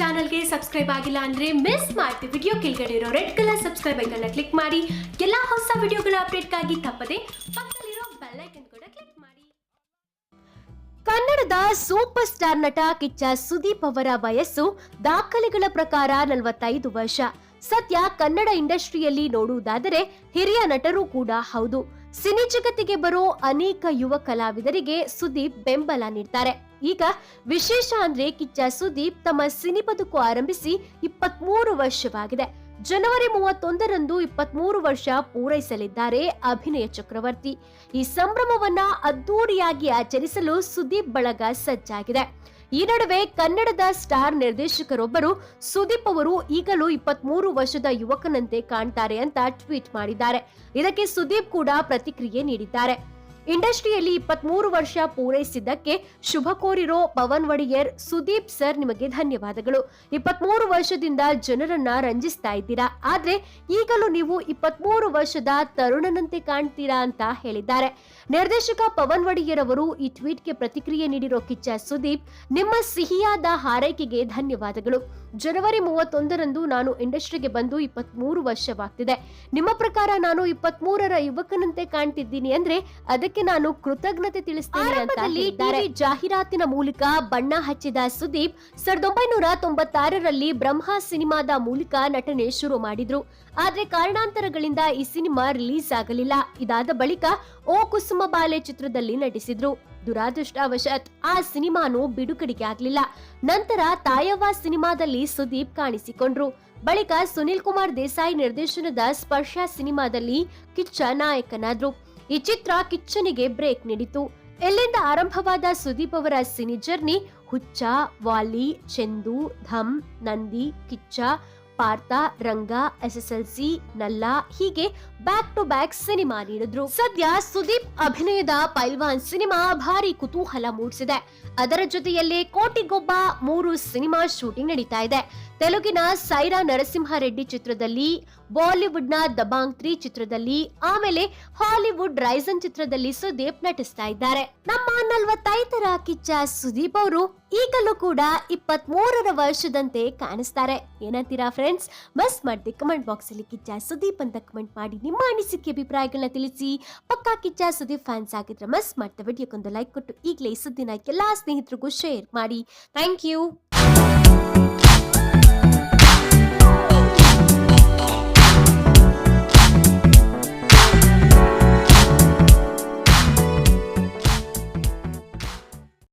ಚಾನಲ್ಗೆ ಸಬ್ಸ್ಕ್ರೈಬ್ ಆಗಿಲ್ಲ ಅಂದ್ರೆ ಮಿಸ್ ಮಾಡ್ತೀವಿ ವಿಡಿಯೋ ಕೆಳಗಡೆ ಇರೋ ರೆಡ್ ಕಲರ್ ಸಬ್ಸ್ಕ್ರೈಬ್ ಐಕನ್ನ ಕ್ಲಿಕ್ ಮಾಡಿ. ಎಲ್ಲಾ ಹೊಸ ವಿಡಿಯೋಗಳ ಅಪ್ಡೇಟ್ಗಾಗಿ ತಪ್ಪದೆ ಪಕ್ಕದಲ್ಲಿರೋ ಬೆಲ್ ಐಕನ್ ಕೂಡ ಕ್ಲಿಕ್ ಮಾಡಿ. ಕನ್ನಡದ ಸೂಪರ್ ಸ್ಟಾರ್ ನಟ ಕಿಚ್ಚ ಸುದೀಪ್ ಅವರ ವಯಸ್ಸು ದಾಖಲೆಗಳ ಪ್ರಕಾರ ನಲವತ್ತೈದು ವರ್ಷ. ಸದ್ಯ ಕನ್ನಡ ಇಂಡಸ್ಟ್ರಿಯಲ್ಲಿ ನೋಡುವುದಾದರೆ ಹಿರಿಯ ನಟರು ಕೂಡ ಹೌದು. ಸಿನಿ ಜಗತ್ತಿಗೆ ಬರೋ ಅನೇಕ ಯುವ ಕಲಾವಿದರಿಗೆ ಸುದೀಪ್ ಬೆಂಬಲ ನೀಡ್ತಾರೆ. ಈಗ ವಿಶೇಷ ಅಂದ್ರೆ ಕಿಚ್ಚ ಸುದೀಪ್ ತಮ್ಮ ಸಿನಿ ಬದುಕು ಆರಂಭಿಸಿ ಇಪ್ಪತ್ಮೂರು ವರ್ಷವಾಗಿದೆ. ಜನವರಿ ಮೂವತ್ತೊಂದರಂದು ಇಪ್ಪತ್ಮೂರು ವರ್ಷ ಪೂರೈಸಲಿದ್ದಾರೆ ಅಭಿನಯ ಚಕ್ರವರ್ತಿ. ಈ ಸಂಭ್ರಮವನ್ನ ಅದ್ದೂರಿಯಾಗಿ ಆಚರಿಸಲು ಸುದೀಪ್ ಬಳಗ ಸಜ್ಜಾಗಿದೆ. ಈ ನಡುವೆ ಕನ್ನಡದ ಸ್ಟಾರ್ ನಿರ್ದೇಶಕರೊಬ್ಬರು ಸುದೀಪ್ ಅವರು ಈಗಲೂ ಇಪ್ಪತ್ಮೂರು ವರ್ಷದ ಯುವಕನಂತೆ ಕಾಣ್ತಾರೆ ಅಂತ ಟ್ವೀಟ್ ಮಾಡಿದ್ದಾರೆ. ಇದಕ್ಕೆ ಸುದೀಪ್ ಕೂಡ ಪ್ರತಿಕ್ರಿಯೆ ನೀಡಿದ್ದಾರೆ. ಇಂಡಸ್ಟ್ರಿಯಲ್ಲಿ ಇಪ್ಪತ್ಮೂರು ವರ್ಷ ಪೂರೈಸಿದ್ದಕ್ಕೆ ಶುಭ ಕೋರಿರೋ ಪವನ್ ಒಡೆಯರ್ ಸುದೀಪ್ ಸರ್ ನಿಮಗೆ ಧನ್ಯವಾದಗಳು. ಇಪ್ಪತ್ಮೂರು ವರ್ಷದಿಂದ ಜನರನ್ನ ರಂಜಿಸ್ತಾ ಇದ್ದೀರಾ? ಆದ್ರೆ ಈಗಲೂ ನೀವು ಇಪ್ಪತ್ಮೂರು ವರ್ಷದ ತರುಣನಂತೆ ಕಾಣ್ತೀರಾ ಅಂತ ಹೇಳಿದ್ದಾರೆ. ನಿರ್ದೇಶಕ ಪವನ್ ಒಡೆಯರ್ ಅವರು ಈ ಟ್ವೀಟ್ಗೆ ಪ್ರತಿಕ್ರಿಯೆ ನೀಡಿರೋ ಕಿಚ್ಚ ಸುದೀಪ್, ನಿಮ್ಮ ಸಿಹಿಯಾದ ಹಾರೈಕೆಗೆ ಧನ್ಯವಾದಗಳು. ಜನವರಿ ಮೂವತ್ತೊಂದರಂದು ನಾನು ಇಂಡಸ್ಟ್ರಿಗೆ ಬಂದು ಇಪ್ಪತ್ಮೂರು ವರ್ಷವಾಗ್ತಿದೆ. ನಿಮ್ಮ ಪ್ರಕಾರ ನಾನು ಇಪ್ಪತ್ಮೂರರ ಯುವಕನಂತೆ ಕಾಣ್ತಿದ್ದೀನಿ ಅಂದ್ರೆ ಅದಕ್ಕೆ ನಾನು ಕೃತಜ್ಞತೆ ತಿಳಿಸ್ತೇನೆ ಅಂತ ಜಾಹೀರಾತಿನ ಮೂಲಕ ಬಣ್ಣ ಹಚ್ಚಿದ ಸುದೀಪ್ ಸಾವಿರದ ಒಂಬೈನೂರ ತೊಂಬತ್ತಾರರಲ್ಲಿ ಬ್ರಹ್ಮ ಸಿನಿಮಾದ ಮೂಲಕ ನಟನೆ ಶುರು ಮಾಡಿದ್ರು. ಆದ್ರೆ ಕಾರಣಾಂತರಗಳಿಂದ ಈ ಸಿನಿಮಾ ರಿಲೀಸ್ ಆಗಲಿಲ್ಲ. ಇದಾದ ಬಳಿಕ ಓ ಕುಸುಮ ಬಾಲೆ ಚಿತ್ರದಲ್ಲಿ ನಟಿಸಿದ್ರು. ದುರಾದೃಷ್ಟವಶಾತ್ ಆ ಸಿನಿಮಾನು ಬಿಡುಗಡೆಗೆ ಆಗ್ಲಿಲ್ಲ. ನಂತರ ತಾಯವ್ವ ಸಿನಿಮಾದಲ್ಲಿ ಸುದೀಪ್ ಕಾಣಿಸಿಕೊಂಡ್ರು. ಬಳಿಕ ಸುನಿಲ್ ಕುಮಾರ್ ದೇಸಾಯಿ ನಿರ್ದೇಶನದ ಸ್ಪರ್ಶ ಸಿನಿಮಾದಲ್ಲಿ ಕಿಚ್ಚ ನಾಯಕನಾದ್ರು. ಈ ಚಿತ್ರ ಕಿಚ್ಚನಿಗೆ ಬ್ರೇಕ್ ನೀಡಿತು. ಎಲ್ಲಿಂದ ಆರಂಭವಾದ ಸುದೀಪ್ ಅವರ ಸಿನಿ ಜರ್ನಿ? ಹುಚ್ಚ, ವಾಲಿ, ಚೆಂದು, ಧಮ್, ನಂದಿ, ಕಿಚ್ಚ, ಪಾರ್ಥ, ರಂಗ, ಎಸ್ಎಸ್ಎಲ್ಸಿ, ನಲ್ಲ ಹೀಗೆ ಬ್ಯಾಕ್ ಟು ಬ್ಯಾಕ್ ಸಿನಿಮಾ ನೀಡಿದ್ರು. ಸದ್ಯ ಸುದೀಪ್ ಅಭಿನಯದ ಪೈಲ್ವಾನ್ ಸಿನಿಮಾ ಭಾರಿ ಕುತೂಹಲ ಮೂಡಿಸಿದೆ. ಅದರ ಜೊತೆಯಲ್ಲೇ ಕೋಟಿಗೊಬ್ಬ ಮೂರು ಸಿನಿಮಾ ಶೂಟಿಂಗ್ ನಡೀತಾ ಇದೆ. ತೆಲುಗಿನ ಸೈರಾ ನರಸಿಂಹಾರೆಡ್ಡಿ ಚಿತ್ರದಲ್ಲಿ, ಬಾಲಿವುಡ್ನ ದಬಾಂಗ್ ತ್ರೀ ಚಿತ್ರದಲ್ಲಿ, ಆಮೇಲೆ ಹಾಲಿವುಡ್ ರೈಸನ್ ಚಿತ್ರದಲ್ಲಿ ಸುದೀಪ್ ನಟಿಸ್ತಾ ಇದ್ದಾರೆ. ನಮ್ಮ ನಲ್ವತ್ತೈದರ ಕಿಚ್ಚ ಸುದೀಪ್ ಅವರು ಈಗಲೂ ಕೂಡ ಇಪ್ಪತ್ತ್ ಮೂರರ ವರ್ಷದಂತೆ ಕಾಣಿಸ್ತಾರೆ. ಏನಂತೀರಾ ಫ್ರೆಂಡ್ಸ್ ಮಸ್ ಮಾಡಿದೆ ಕಮೆಂಟ್ ಬಾಕ್ಸ್ ಅಲ್ಲಿ ಕಿಚ್ಚ ಸುದೀಪ್ ಅಂತ ಕಮೆಂಟ್ ಮಾಡಿ ನಿಮ್ಮ ಅನಿಸಿಕೆ, ಅಭಿಪ್ರಾಯಗಳನ್ನ ತಿಳಿಸಿ. ಪಕ್ಕಾ ಕಿಚ್ಚ ಸುದೀಪ್ ಫ್ಯಾನ್ಸ್ ಆಗಿದ್ರೆ ಮಸ್ ಮಾಡ್ತಾ ವಿಡಿಯೋಕ್ಕೊಂದು ಲೈಕ್ ಕೊಟ್ಟು ಈಗಲೇ ಈ ಸುದ್ದಿನ ಎಲ್ಲಾ ಸ್ನೇಹಿತರಿಗೂ ಶೇರ್ ಮಾಡಿ. Thank you